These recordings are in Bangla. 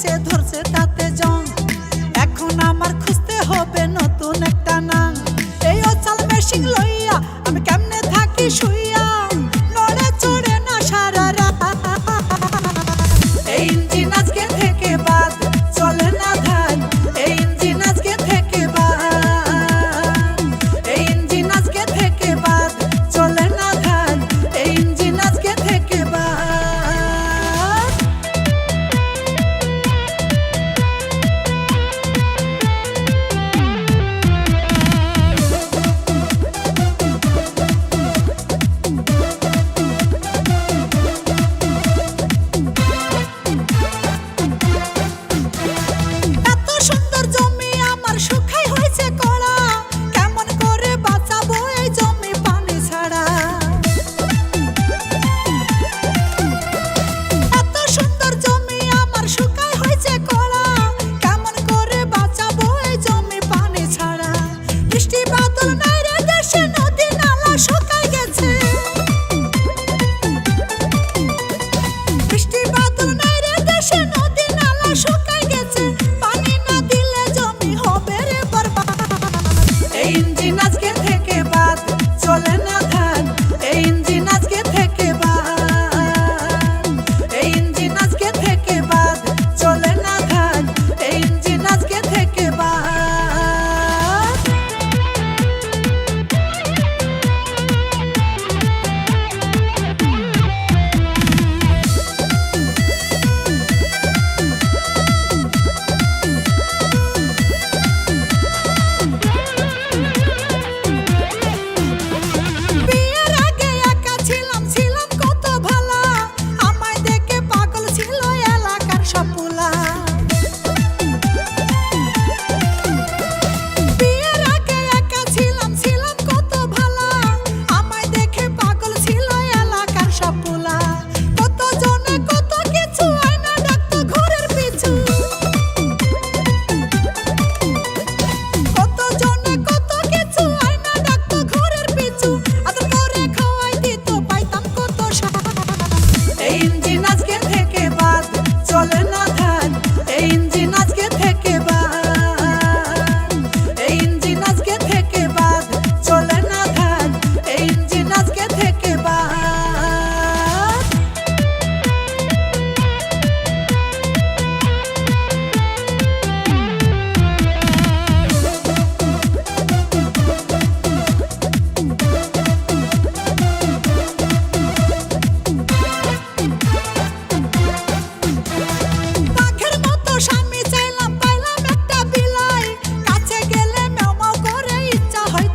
এসেছে ধরছে তাতে জং। এখন আমার খুঁজতে হবে নতুন একটা নাম। এই অচাল মেশিন লইয়া আমি কেমনে থাকি শুই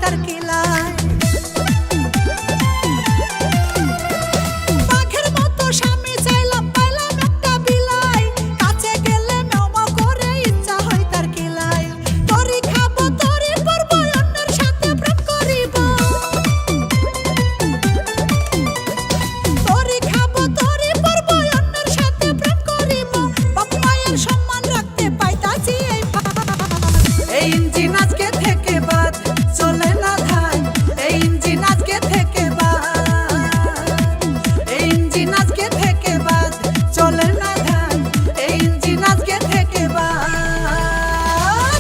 carquil